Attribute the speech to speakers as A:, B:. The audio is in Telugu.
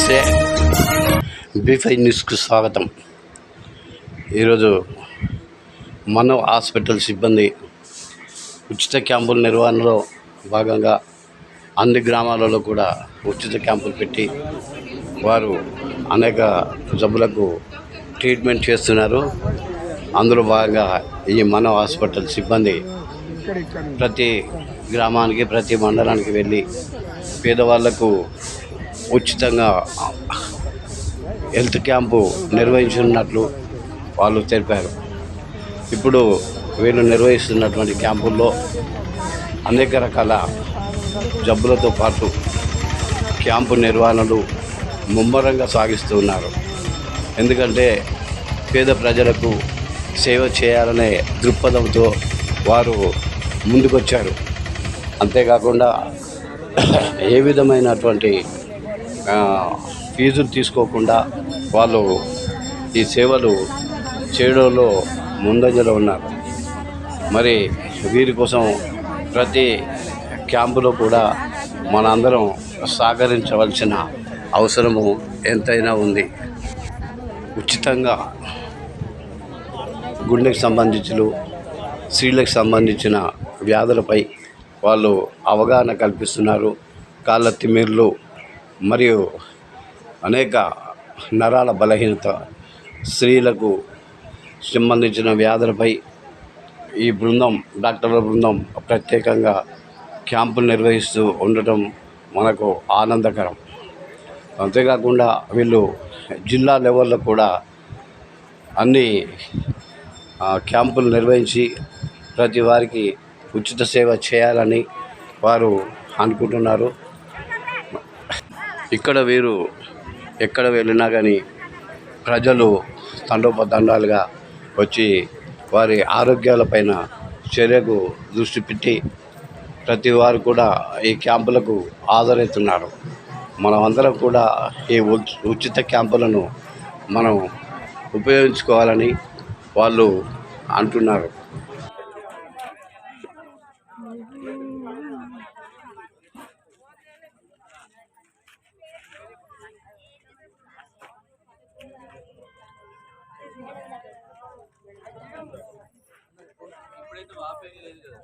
A: నమస్తే. బీఫై న్యూస్కు స్వాగతం. ఈరోజు మన హాస్పిటల్ సిబ్బంది ఉచిత క్యాంపుల నిర్వహణలో భాగంగా అన్ని గ్రామాలలో కూడా ఉచిత క్యాంపులు పెట్టి వారు అనేక జబ్బులకు ట్రీట్మెంట్ చేస్తున్నారు. అందులో భాగంగా ఈ మనో హాస్పిటల్ సిబ్బంది ప్రతి గ్రామానికి ప్రతి మండలానికి వెళ్ళి పేదవాళ్ళకు ఉచితంగా హెల్త్ క్యాంపు నిర్వహించున్నట్లు వాళ్ళు తెలిపారు. ఇప్పుడు వీళ్ళు నిర్వహిస్తున్నటువంటి క్యాంపుల్లో అనేక రకాల జబ్బులతో పాటు క్యాంపు నిర్వహణలు ముమ్మరంగా సాగిస్తూ ఉన్నారు. ఎందుకంటే పేద ప్రజలకు సేవ చేయాలనే దృక్పథంతో వారు ముందుకొచ్చారు. అంతేకాకుండా ఏ విధమైనటువంటి ఫీజులు తీసుకోకుండా వాళ్ళు ఈ సేవలు చేయడంలో ముందంజలో ఉన్నారు. మరి వీరి కోసం ప్రతి క్యాంపులో కూడా మనందరం సహకరించవలసిన అవసరము ఎంతైనా ఉంది. ఉచితంగా గుండెకి సంబంధించిన స్త్రీలకు సంబంధించిన వ్యాధులపై వాళ్ళు అవగాహన కల్పిస్తున్నారు. కాళ్ళ తిమ్మిర్లు మరియు అనేక నరాల బలహీనత స్త్రీలకు సంబంధించిన వ్యాధులపై ఈ బృందం డాక్టర్ల బృందం ప్రత్యేకంగా క్యాంపులు నిర్వహిస్తూ ఉండటం మనకు ఆనందకరం. అంతేకాకుండా వీళ్ళు జిల్లా లెవెల్లో కూడా అన్ని క్యాంపులు నిర్వహించి ప్రతి వారికి ఉచిత సేవ చేయాలని వారు అనుకుంటున్నారు. ఇక్కడ వీరు ఎక్కడ వెళ్ళినా కానీ ప్రజలు తండోపతండాలుగా వచ్చి వారి ఆరోగ్యాలపైన చర్యకు దృష్టి పెట్టి ప్రతి వారు కూడా ఈ క్యాంపులకు హాజరవుతున్నారు. మనమందరం కూడా ఈ ఉచిత క్యాంపులను మనం ఉపయోగించుకోవాలని వాళ్ళు అంటున్నారు. ఇప్పుడైతే వాపేది లేదు కదా.